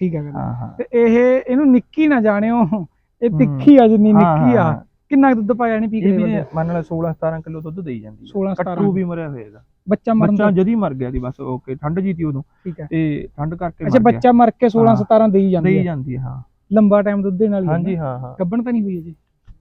Speaker 2: ਠੀਕ ਹੈ ਗੱਲ। ਤੇ ਇਹ ਇਹਨੂੰ ਨਿੱਕੀ ਨਾ ਜਾਣਿਓ। ਇਹ। ਤਿੱਖੀ ਆ ਜਿੰਨੀ ਨਿੱਕੀ ਆ। ਕਿੰਨਾ ਦੁੱਧ ਪਾਇਆ ਨਹੀਂ ਪੀ ਕੇ
Speaker 1: ਮੰਨ ਲੈ 16 17 ਕਿਲੋ ਦੁੱਧ ਦੇਈ ਜਾਂਦੀ
Speaker 2: 16
Speaker 1: ਹੈ।
Speaker 2: 17
Speaker 1: ਕੱਟੂ ਵੀ ਮਰਿਆ ਹੋਏਗਾ
Speaker 2: ਬੱਚਾ ਮਰਨ
Speaker 1: ਬੱਚਾ ਜਦੀ ਮਰ ਗਿਆ ਸੀ ਬਸ ਓਕੇ ਠੰਡ ਜੀ ਤੀ ਉਦੋਂ।
Speaker 2: ਠੀਕ ਹੈ।
Speaker 1: ਤੇ ਠੰਡ ਕਰਕੇ
Speaker 2: ਅੱਛਾ ਬੱਚਾ ਮਰ ਕੇ 16
Speaker 1: ਹਾਂ।
Speaker 2: 17 ਦੇਈ ਜਾਂਦੀ
Speaker 1: ਦੇਈ
Speaker 2: ਹੈ।
Speaker 1: ਜਾਂਦੀ ਹੈ ਹਾਂ।
Speaker 2: ਲੰਬਾ ਟਾਈਮ ਦੁੱਧ ਦੇਣ ਵਾਲੀ
Speaker 1: ਹਾਂਜੀ। ਹਾਂ ਹਾਂ।
Speaker 2: ਗੱਭਣ ਤਾਂ ਨਹੀਂ ਹੋਈ ਅਜੇ?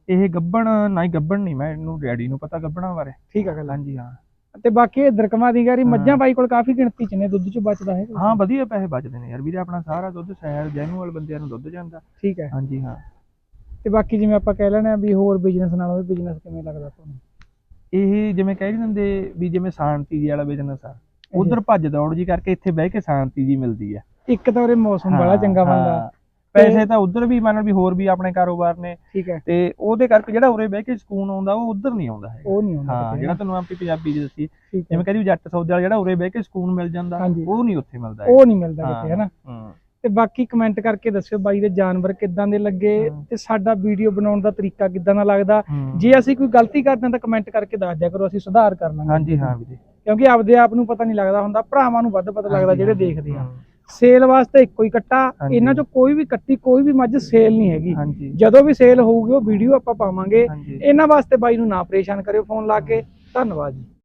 Speaker 1: ਇਹ ਗੱਬਣ ਨਹੀਂ ਗੱਬਣ ਨਹੀਂ ਮੈਂ ਇਹਨੂੰ ਡੈਡੀ ਨੂੰ ਪਤਾ ਗੱਬਣਾ ਬਾਰੇ।
Speaker 2: ਠੀਕ ਹੈ ਗੱਲ।
Speaker 1: ਹਾਂਜੀ ਹਾਂ।
Speaker 2: ਤੇ ਬਾਕੀ ਇਹ ਦਰਕਮਾ ਦੀ ਗਾਰੀ। ਮੱਝਾਂ ਬਾਈ ਕੋਲ ਕਾਫੀ ਗਿਣਤੀ ਚ ਨੇ ਦੁੱਧ ਚ ਬਚਦਾ ਹੈ
Speaker 1: ਹਾਂ ਵਧੀਆ ਪੈਸੇ ਬਚਦੇ ਨੇ ਯਾਰ ਵੀਰੇ ਆਪਣਾ ਸਾਰਾ ਦੁੱਧ ਸੈਰ ਜੈਨੂਅਲ ਬੰਦਿਆਂ ਨੂੰ ਦੁੱਧ ਜਾਂਦਾ।
Speaker 2: ਠੀਕ ਹੈ।
Speaker 1: ਹਾਂਜੀ ਹਾਂ।
Speaker 2: ਤੇ ਬਾਕੀ ਜਿਵੇਂ ਆਪਾਂ ਕਹਿ ਲੈਣੇ ਵੀ ਹੋਰ ਬਿਜ਼ਨਸ ਨਾਲੋਂ ਇਹ ਬਿਜ਼ਨਸ ਕਿਵੇਂ ਲੱਗਦਾ ਤੁਹਾਨੂੰ?
Speaker 1: ਇਹ ਜਿਵੇਂ ਕਹਿ ਦਿੰਦੇ ਵੀ ਜਿਵੇਂ ਸ਼ਾਂਤੀ ਜੀ ਵਾਲਾ ਬਿਜ਼ਨਸ ਆ ਉਧਰ ਭੱਜ ਦੌੜ ਜੀ ਕਰਕੇ ਇੱਥੇ ਬਹਿ ਕੇ ਸ਼ਾਂਤੀ ਜੀ ਮਿਲਦੀ ਆ।
Speaker 2: ਇੱਕ ਤਾਂ ਉਰੇ ਮੌਸਮ ਬੜਾ
Speaker 1: ਹਾਂ,
Speaker 2: ਚੰਗਾ ਬਣਦਾ।
Speaker 1: ਹਾਂ। ਪੈਸੇ ਤਾਂ ਉਧਰ ਵੀ ਮੰਨ ਵੀ ਹੋਰ ਵੀ ਆਪਣੇ ਕਾਰੋਬਾਰ ਨੇ।
Speaker 2: ਠੀਕ ਹੈ।
Speaker 1: ਤੇ ਉਹਦੇ ਕਰਕੇ ਜਿਹੜਾ ਉਰੇ ਬਹਿ ਕੇ ਸਕੂਨ ਆਉਂਦਾ ਉਹ ਉਧਰ ਨਹੀਂ ਆਉਂਦਾ ਹੈਗਾ।
Speaker 2: ਉਹ ਨਹੀਂ ਹੁੰਦਾ
Speaker 1: ਹਾਂ ਜਿਹੜਾ ਤੁਹਾਨੂੰ ਆਪਣੀ ਪੰਜਾਬੀ ਚ ਦੱਸੀ
Speaker 2: ਹੈ।
Speaker 1: ਜਿਵੇਂ ਕਹਿੰਦੀ ਜੱਟ ਸੌਦੇ ਵਾਲਾ ਜਿਹੜਾ ਉਰੇ ਬਹਿ ਕੇ ਸਕੂਨ ਮਿਲ ਜਾਂਦਾ। ਉਹ ਨਹੀਂ ਉੱਥੇ ਮਿਲਦਾ
Speaker 2: ਉਹ ਨਹੀਂ ਮਿਲਦਾ ਕਿਤੇ ਹੈ ਨਾ?
Speaker 1: ਹਾਂ।
Speaker 2: ਤੇ ਬਾਕੀ ਕਮੈਂਟ ਕਰਕੇ ਦੱਸਿਓ ਬਾਈ ਦੇ ਜਾਨਵਰ ਕਿੱਦਾਂ ਦੇ ਲੱਗੇ। ਤੇ ਸਾਡਾ ਵੀਡੀਓ ਬਣਾਉਣ ਦਾ ਤਰੀਕਾ ਕਿੱਦਾਂ ਦਾ ਲੱਗਦਾ। ਜੇ ਅਸੀਂ ਕੋਈ ਗਲਤੀ ਕਰਦੇ ਹਾਂ ਤਾਂ ਕਮੈਂਟ ਕਰਕੇ ਦੱਸ ਦਿਆ ਕਰੋ ਅਸੀਂ ਸੁਧਾਰ ਕਰ ਲਾਂਗੇ।
Speaker 1: ਹਾਂਜੀ ਹਾਂ ਵੀਰੇ।
Speaker 2: ਕਿਉਂਕਿ ਆਪਦੇ ਆਪ ਨੂੰ ਪਤਾ ਨਹੀਂ ਲੱਗਦਾ ਹੁੰਦਾ ਭਰਾਵਾਂ ਨੂੰ ਵੱਧ ਪਤਾ ਲੱਗਦਾ ਜਿਹੜੇ ਦੇਖਦੇ ਆ। ਸੇਲ ਵਾਸਤੇ ਇੱਕੋ ਹੀ ਕੱਟਾ। ਇਹਨਾਂ ਚੋਂ ਕੋਈ ਵੀ ਕੱਟੀ ਕੋਈ ਵੀ ਮੱਝ ਸੇਲ ਨਹੀਂ ਹੈਗੀ। ਜਦੋਂ ਵੀ ਸੇਲ ਹੋਊਗੀ ਉਹ ਵੀਡੀਓ ਆਪਾਂ ਪਾਵਾਂਗੇ। ਇਹਨਾਂ ਵਾਸਤੇ ਬਾਈ ਨੂੰ ਨਾ ਪਰੇਸ਼ਾਨ ਕਰਿਓ ਫੋਨ ਲਾ ਕੇ। ਧੰਨਵਾਦ ਜੀ।